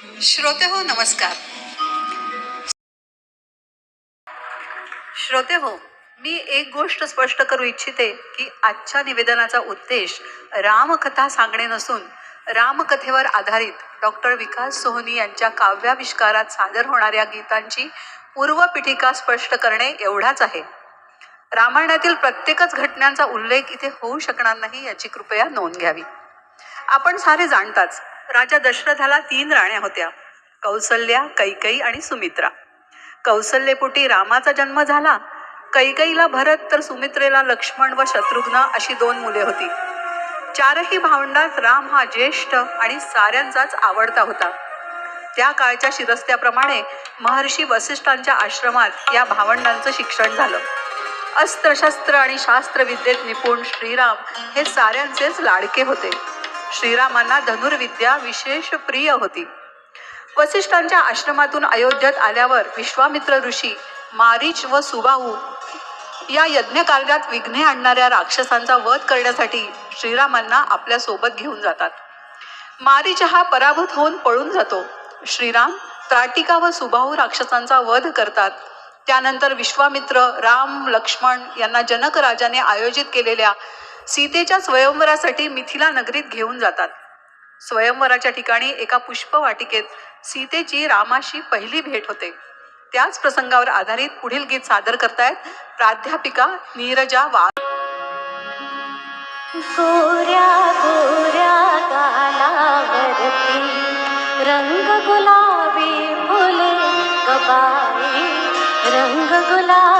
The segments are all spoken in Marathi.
श्रोते हो नमस्कार. श्रोते हो मी एक गोष्ट स्पष्ट करू इच्छिते की आजच्या निवेदनाचा उद्देश रामकथा सांगणे नसून रामकथेवर आधारित डॉक्टर विकास सोहनी यांच्या काव्याविष्कारात सादर होणाऱ्या गीतांची पूर्वपीठिका स्पष्ट करणे एवढाच आहे. रामायणातील प्रत्येकच घटनांचा उल्लेख इथे होऊ शकणार नाही याची कृपया नोंद घ्यावी. आपण सारे जाणताच राजा दशरथाला तीन राण्या होत्या कौसल्या कैकई आणि सुमित्रा. कौसल्यपोटी रामाचा जन्म झाला. कैकईला भरत तर सुमित्रेला लक्ष्मण व शत्रुघ्न अशी दोन मुले होती. चारही भावंडात राम हा ज्येष्ठ आणि साऱ्यांचाच आवडता होता. त्या काळच्या शिरस्त्याप्रमाणे महर्षी वसिष्ठांच्या आश्रमात या भावंडांचं शिक्षण झालं. अस्त्रशस्त्र आणि शास्त्रविद्येत निपुण श्रीराम हे साऱ्यांचेच लाडके होते. श्रीरामांना धनुर्विद्या विशेष प्रिय होती. वसिष्ठांच्या आश्रमातून अयोध्येत आल्यावर विश्वामित्र ऋषी मारीच व सुबाहू या यज्ञकार्यात विघ्ने आणणाऱ्या राक्षसांचा वध करण्यासाठी श्रीरामांना आपल्यासोबत घेऊन जातात. मारीच हा पराभूत होऊन पळून जातो. श्रीराम त्राटिका व सुबाहू राक्षसांचा वध करतात. त्यानंतर विश्वामित्र राम लक्ष्मण यांना जनक राजाने आयोजित केलेल्या सीतेच्या स्वयंवरासाठी मिथिला नगरीत घेऊन जातात. स्वयंवराच्या ठिकाणी एका पुष्पवाटिकेत सीतेची रामाशी पहिली भेट होते. त्याच प्रसंगावर आधारित पुढील गीत सादर करतायत प्राध्यापिका नीरजा वा गोऱ्या गोऱ्या गालावरती रंग गुलाबी फुले गबाई. रंग गुलाबी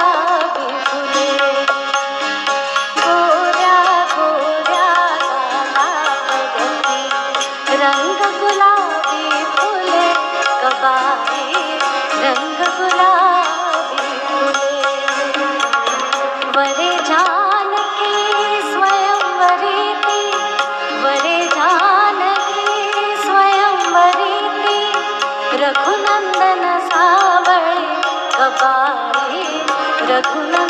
যখন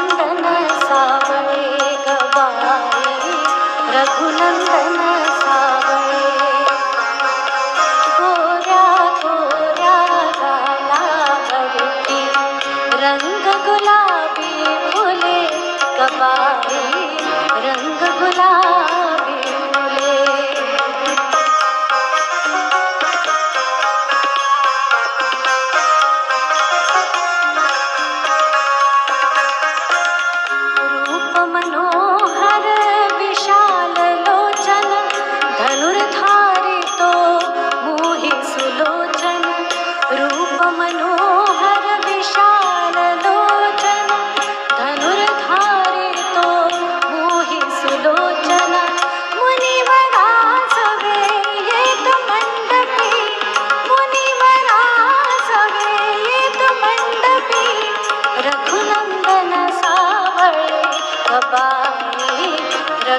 মনো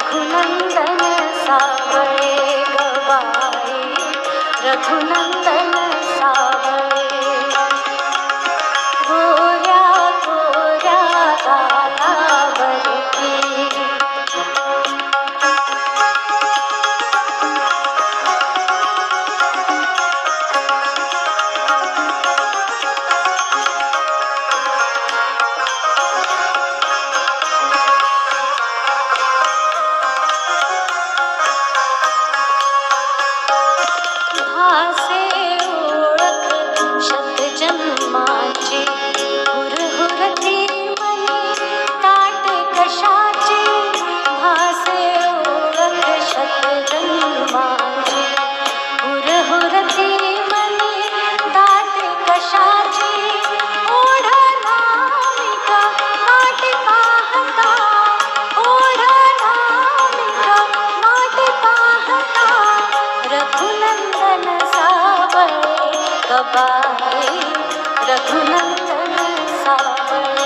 रघुनन्दन सा वरे बा सावरे कबारे रघुनन्दन सावरे।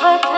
but